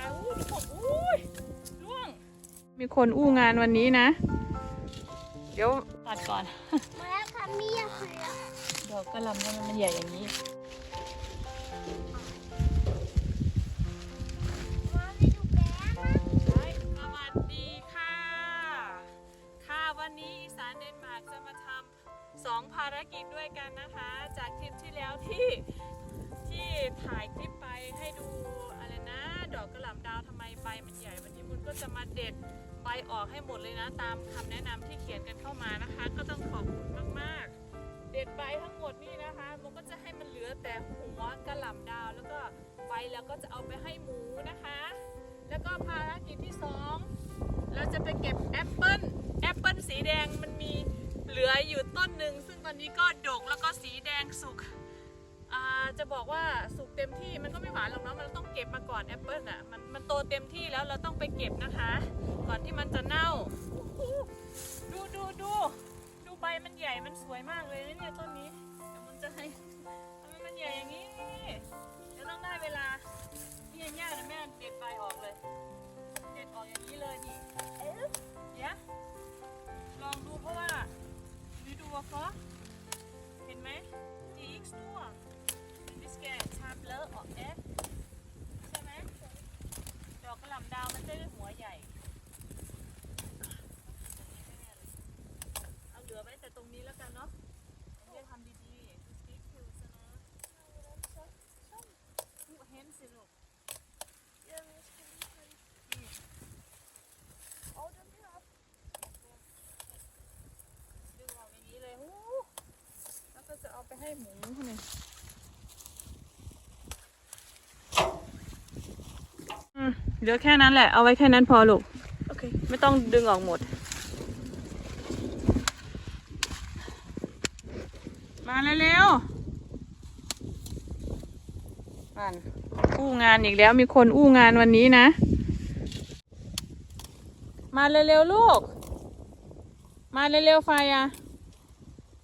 นะคะอู้ทุกคนอุ้ยล่วง มีคนอู้งานวันนี้นะ เดี๋ยวตัดก่อน มาแล้วค่ะมีอะไรอะดอกกระหลำทำไมมันใหญ่อย่างนี้มาไม่ดูแป๊บสวัสดีค่ะ ค่ะวันนี้อีสานเดนมาร์กจะมาทำสองภารกิจด้วยกันนะคะ จากทริปที่แล้วที่ที่ ก็จะมาเด็ดใบออกให้หมดเลยนะ ตามคำแนะนำที่เขียนกันเข้ามานะคะ ก็ต้องขอบคุณมากๆ เด็ดใบทั้งหมดนี่นะคะ มันก็จะให้มันเหลือแต่หัวกระหล่ำดาว แล้วก็ใบแล้วก็จะเอาไปให้หมูนะคะ แล้วก็ภารกิจที่สองเราจะไปเก็บแอปเปิ้ลแอปเปิ้ลสีแดงมันมีเหลืออยู่ต้นหนึ่งซึ่งตอนนี้ก็ดกแล้วก็สีแดงสุก จะบอกว่าสุกเต็มที่มันก็ไม่หวานหรอกเนาะมันต้องเก็บมาก่อนแอปเปิ้ลอะมันมันโตเต็มที่แล้วเราต้องไปเก็บนะคะ ก่อนที่มันจะเน่าดูดูดูดูใบมันใหญ่มันสวยมากเลยนะเนี่ยต้นนี้เดี๋ยวมันจะให้ทำไมมันใหญ่อย่างนี้เดี๋ยวต้องได้เวลานี่ยากนะแม่เด็ดใบออกเลย เด็ดออกอย่างนี้เลยนี่เอ๊ะเดี๋ย เหลือแค่นั้นแหละ เอาไว้แค่นั้นพอลูก โอเค ไม่ต้องดึงออกหมด มาเร็วๆมันอู้งานอีกแล้วมีคนอู้งานวันนี้นะ มาเร็วๆลูก มาเร็วๆไฟอะ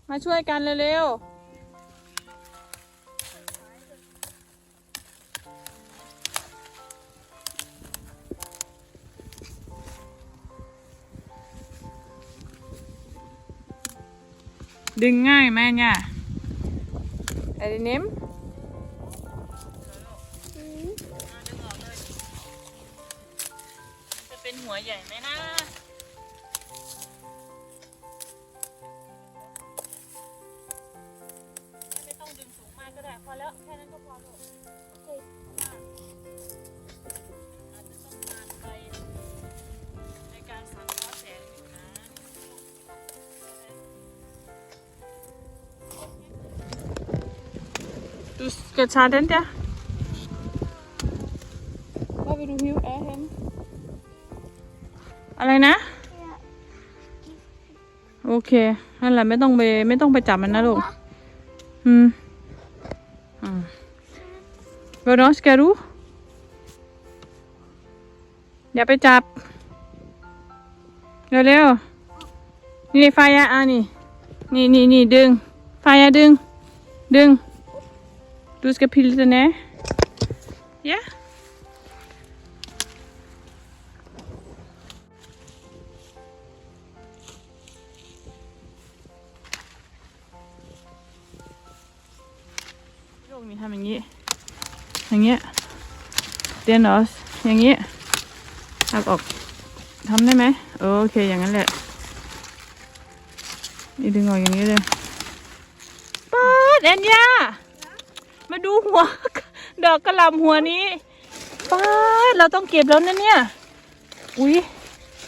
มาช่วยกันเร็วๆ ดึงง่ายไหมเนี่ยไอ้เนมอืมดึงออกเลยจะเป็นหัวใหญ่ไหมนะไม่ต้องดึงสูงมากก็ได้ พอแล้ว แค่นั้นก็พอลูก Du skal tage den der. Hvor vil du hive af henne? อะไรนะเนี่ยโอเค นั่นแหละไม่ต้องไปไม่ต้องไปจับมันนะลูก อืมอืม Hvornår skal du อย่าไปจับ เร็วๆ นี่ไฟอะอะนี่ นี่นี่นี่ดึง ไฟอะดึง ดึง Du skal pille den af. Ja. โยกนี่ทำอย่างนี้อย่างเงี้ยเตียนเหรออย่างงี้หักออกทำได้ไหมเออโอเคอย่างนั้นแหละนี่ดึงออกอย่างนี้เลยป๊าดแอนยา มาดูหัว ดอกกระลำหัวนี้ป๊าเราต้องเก็บแล้วนะเนี่ย อุ้ย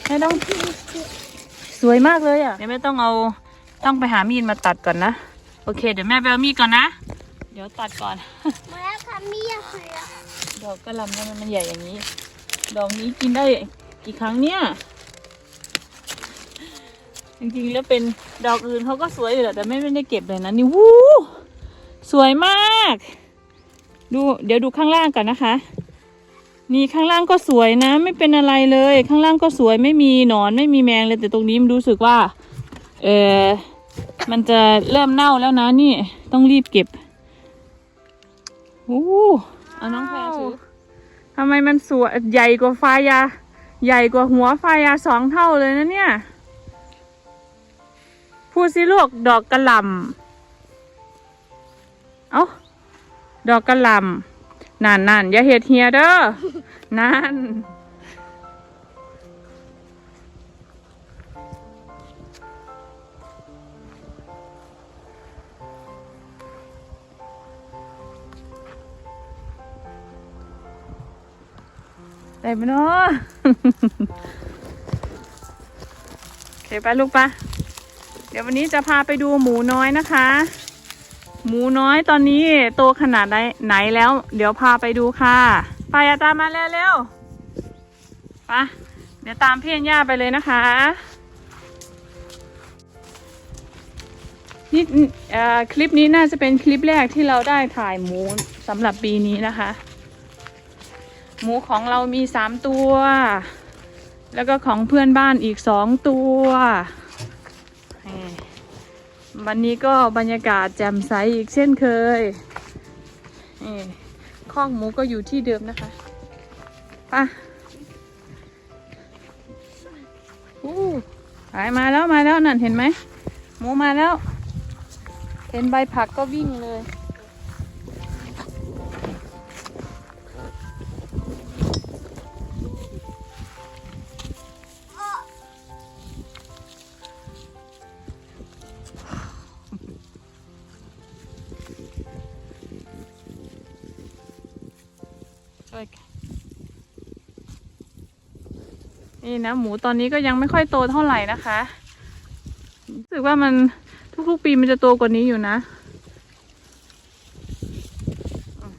ไม่ต้องสวยมากเลยอะเดี๋ยวแม่ต้องเอาต้องไปหามีดมาตัดก่อนนะ โอเค เดี๋ยวแม่ไปเอามีดก่อนนะ เดี๋ยวตัดก่อน มาแล้วค่ะมีอะไรอะดอกกระล่ำทำไมมันใหญ่อย่างนี้ ดอกนี้กินได้กี่ครั้งเนี่ยจริงๆแล้วเป็นดอกอื่นเขาก็สวยอยู่แหละแต่ไม่ไม่ได้เก็บเลยนะนี่วู้สวยมาก ดูเดี๋ยวดูข้างล่างก่อนนะคะ นี่ข้างล่างก็สวยนะ ไม่เป็นอะไรเลย ข้างล่างก็สวยไม่มีหนอนไม่มีแมงเลย แต่ตรงนี้มันรู้สึกว่า เออมันจะเริ่มเน่าแล้วนะนี่ต้องรีบเก็บโอ้เอาน้องแพรถือทำไมมันสวยใหญ่กว่าไฟยา ใหญ่กว่าหัวไฟยาสองเท่าเลยนะเนี่ยพูดสิลูกดอกกระหล่ำเอา ดอกกระลำนั่นนั่นอย่าเห็ดเฮียเด้อนั่นได้ไหมเนาะโอเคไปลูกปะเดี๋ยววันนี้จะพาไปดูหมูน้อยนะคะ หมูน้อยตอนนี้โตขนาดไหนไหนแล้ว เดี๋ยวพาไปดูค่ะไปอะตามมาเร็วๆไปะเดี๋ยวตามพี่อัญญาไปเลยนะคะ นี่คลิปนี้น่าจะเป็นคลิปแรกที่เราได้ถ่ายหมูสำหรับปีนี้นะคะ หมูของเรามีสามตัว แล้วก็ของเพื่อนบ้านอีกสองตัว วันนี้ก็บรรยากาศแจ่มใสอีกเช่นเคยนี่คองหมูก็อยู่ที่เดิมนะคะไป่ะอู้ไปมาแล้วมาแล้วนั่นเห็นไหมหมูมาแล้ว เห็นใบผักก็วิ่งเลย ช่วยกันนี่นะหมูตอนนี้ก็ยังไม่ค่อยโตเท่าไหร่นะคะรู้สึกว่ามันทุกๆปีมันจะโตกว่านี้อยู่นะอืม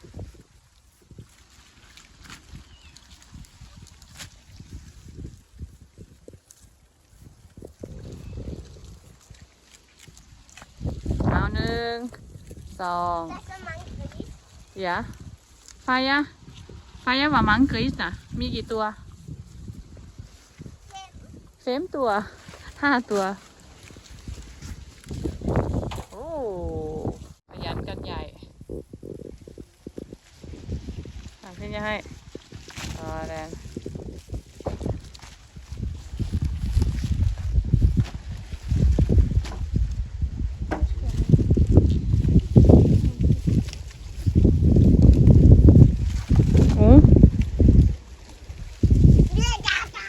เอาหนึ่งสอง Das ist mein Gesicht. เดี๋ยวไฟอะ ไฟอะว่ามังกริสนะมีกี่ตัว เฟมตัวห้าตัว โอ้ขยันกันใหญ่ทำขึ้นจะให้ต่อแรงโอ้ Ja, ja, ja.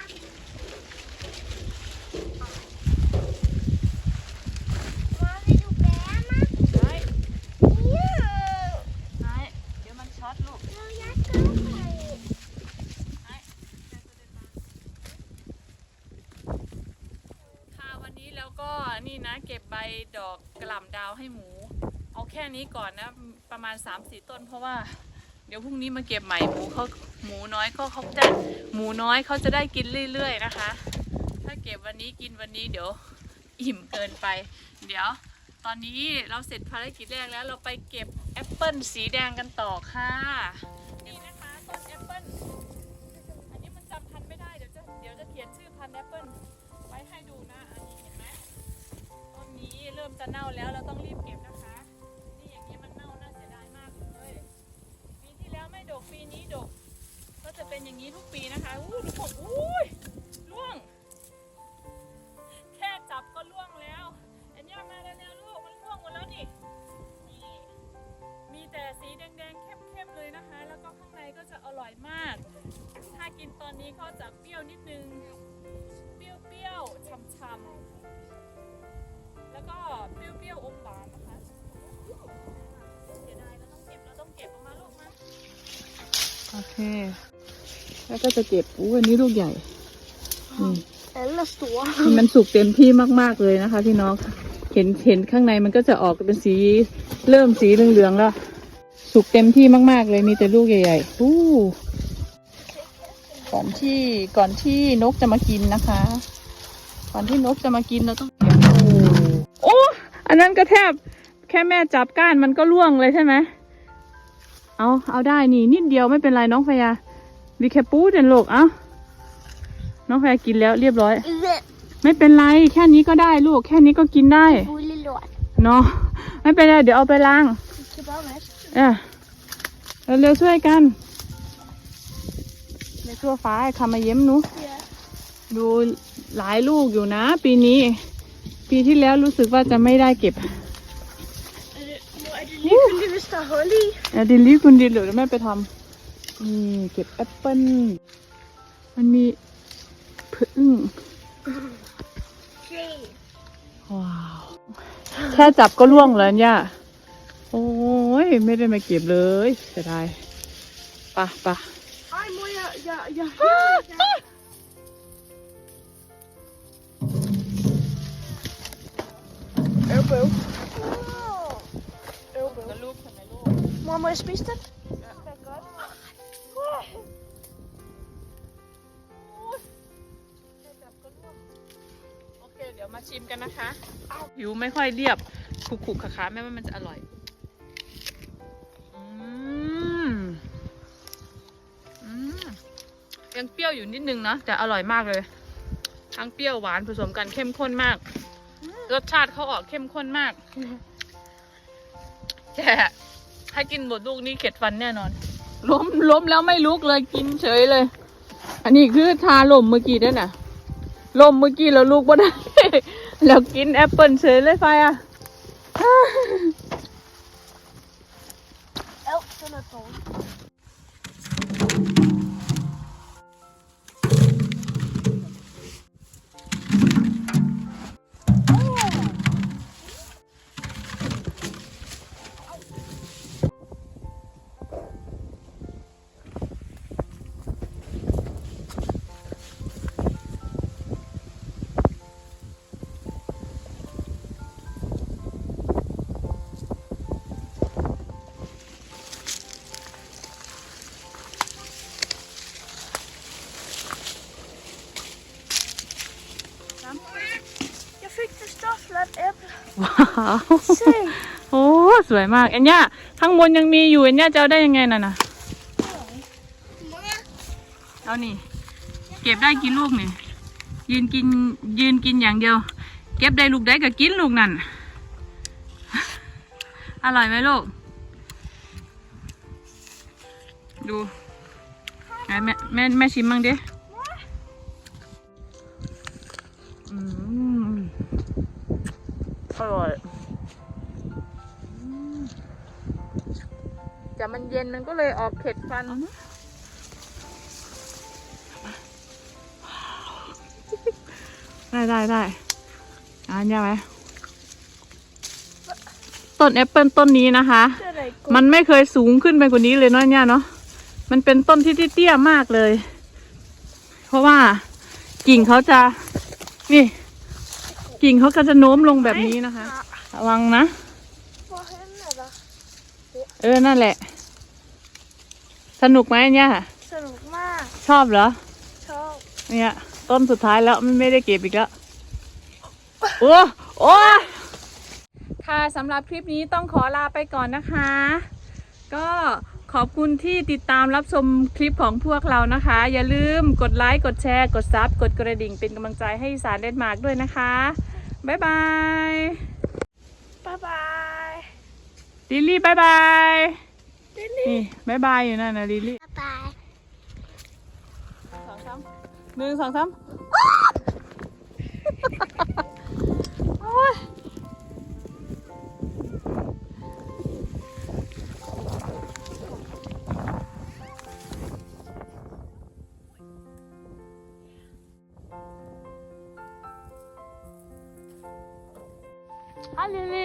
Mama, will du wärmer? ได้ Ja. ได้เดี๋ยวมันช็อตลูก Ja, ja, komm. ค่ะวันนี้ แล้วก็นี่นะเก็บใบดอกกระหล่ำดาวให้หมู เอาแค่นี้ก่อนนะ ประมาณ 3-4 ต้น เพราะว่าเดี๋ยวพรุ่งนี้มาเก็บใหม่หมูเขาหมูน้อยก็เขาจะหมูน้อยเขาจะได้กินเรื่อยๆนะคะ ถ้าเก็บวันนี้กินวันนี้เดี๋ยวอิ่มเกินไป เดี๋ยวตอนนี้เราเสร็จภารกิจแรกแล้วเราไปเก็บแอปเปิลสีแดงกันต่อค่ะนี่นะคะต้นแอปเปิลอันนี้มันจำพันธุ์ไม่ได้เดี๋ยวจะเดี๋ยวจะเขียนชื่อพันธุ์แอปเปิลไว้ให้ดูนะ ริ่มจะเน่าแล้วเราต้องรีบเก็บนะคะ นี่อย่างนี้มันเน่าน่าเสียดายมากเลยปีที่แล้วไม่ดกปีนี้ดก ก็จะเป็นอย่างนี้ทุกปีนะคะอู้ทุกคนอุ้ยล่วง แค่จับก็ล่วงแล้วอ็นย่ามาแล้วลูกมันล่วงหมดแล้วนี่นี่มีแต่สีแดงๆเข้มๆเลยนะคะ แล้วก็ข้างในก็จะอร่อยมาก ถ้ากินตอนนี้ก็จะเปรี้ยวนิดนึงเปรี้ยวๆช่ำๆ แล้วก็เปรี้ยวๆอมหวานนะคะเสียดายเราต้องเก็บเราต้องเก็บออกมาลูกมาโอเค แล้วก็จะเก็บอู้อันนี้ลูกใหญ่ Eller stor. มันสุกเต็มที่มากๆเลยนะคะ พี่น้อง เห็นเห็นข้างในมันก็จะออกเป็นสีเริ่มสีเหลืองๆแล้ว สุกเต็มที่มากๆเลยมีแต่ลูกใหญ่ๆอู้ก่อนที่ก่อนที่นกจะมากินนะคะ ก่อนที่นกจะมากินเราต้องเก็บโอ้โอ้อั นั้นก็แทบแค่แม่จับก้านมันก็ล่วงเลยใช่ไหมเอาเอาได้นี่นิดเดียวไม่เป็นไรน้องพยาวิแคปูเดนโลกเอาน้องพยากินแล้วเรียบร้อย ไม่เป็นไรแค่นี้ก็ได้ลูกแค่นี้ก็กินได้เนาะไม่เป็นไรเดี๋ยวเอาไปล้างเออเร็วๆช่วยกันในทั่วฟ้าคามาเย้มหนู Ja. ดูหลายลูกอยู่นะ ปีนี้ ปีที่แล้วรู้สึกว่าจะไม่ได้เก็บ Er det, hvor er det ligegyldigt, hvis der er hul i? เดี๋ยวดิลลี่คุณดิลเดี๋ยวแม่ไปทำนี่เก็บแอปเปิ้ลมันมีพึ่ง Se. ว้าว แค่จับก็ล่วงแล้วเนี่ยโอ้ย ไม่ได้มาเก็บเลยเสียดายปะปะ Ej, mor, jeg, jeg, jeg, jeg, ลูก Mor, må jeg spise den? Det er godt. โอเคเดี๋ยวมาชิมกันนะคะ ผิวไม่ค่อยเรียบขรุขๆขาๆแม่ว่ามันจะอร่อยอืมอืมยังเปรี้ยวอยู่นิดนึงนะแต่อร่อยมากเลย ทั้งเปรี้ยวหวานผสมกันเข้มข้นมาก รสชาติเขาออกเข้มข้นมากแต่ให้กินหมดลูกนี้เข็ดฟันแน่นอน ล้มล้มแล้วไม่ลุกเลยกินเฉยเลย อันนี้คือทาลมเมื่อกี้ด้วยนะลมเมื่อกี้แล้วลูกบ่ได้ แล้วกินแอปเปิลเฉยเลยไฟอะ Øv, den er dårlig. Jeg ว้าวโอ้สวยมากเอ็นย่าข้างบนยังมีอยู่เอ็นย่าจะเอาได้ยังไงน่ะนะเอานี่ เก็บได้กี่ลูกนี่ยืนกินยืนกินอย่างเดียว เก็บได้ลูกได้ก็กินลูกนั่น อร่อยไหมลูก ดูแม่แม่แม่ชิมมั่งดิอืม อร่อยอืมแต่มันเย็นมันก็เลยออกเผ็ดฟันได้ได้ได้อ่านยาไหมต้นแอปเปิลต้นนี้นะคะ den er ikke god. มันไม่เคยสูงขึ้นไปกว่านี้เลยเนาะเนี่ยเนาะมันเป็นต้นที่เตี้ยๆมากเลย เพราะว่ากิ่งเขาจะนี่ กิ่งเขาก็จะโน้มลงแบบนี้นะคะระวังนะ Hvorhen er der เออ นั่นแหละ สนุกไหมเนี่ย så nogle meget ชอบเหรอ sjov. เนี่ย ต้นสุดท้ายแล้วมันไม่ได้เก็บอีกแล้ว โอ้โอ้ค่ะสำหรับคลิปนี้ต้องขอลาไปก่อนนะคะ ก็ขอบคุณที่ติดตามรับชมคลิปของพวกเรานะคะ อย่าลืมกดไลค์ กดแชร์ กดซับ กดกระดิ่งเป็นกำลังใจให้อีสารเดนมาร์กด้วยนะคะ บ๊ายบาย Bye bye. ลิลลี่บ๊ายบาย Lille. นี่บ๊ายบายอยู่นั่นนะลิลลี่ Bye bye. สองสามหนึ่งสองสาม ฮัลโหล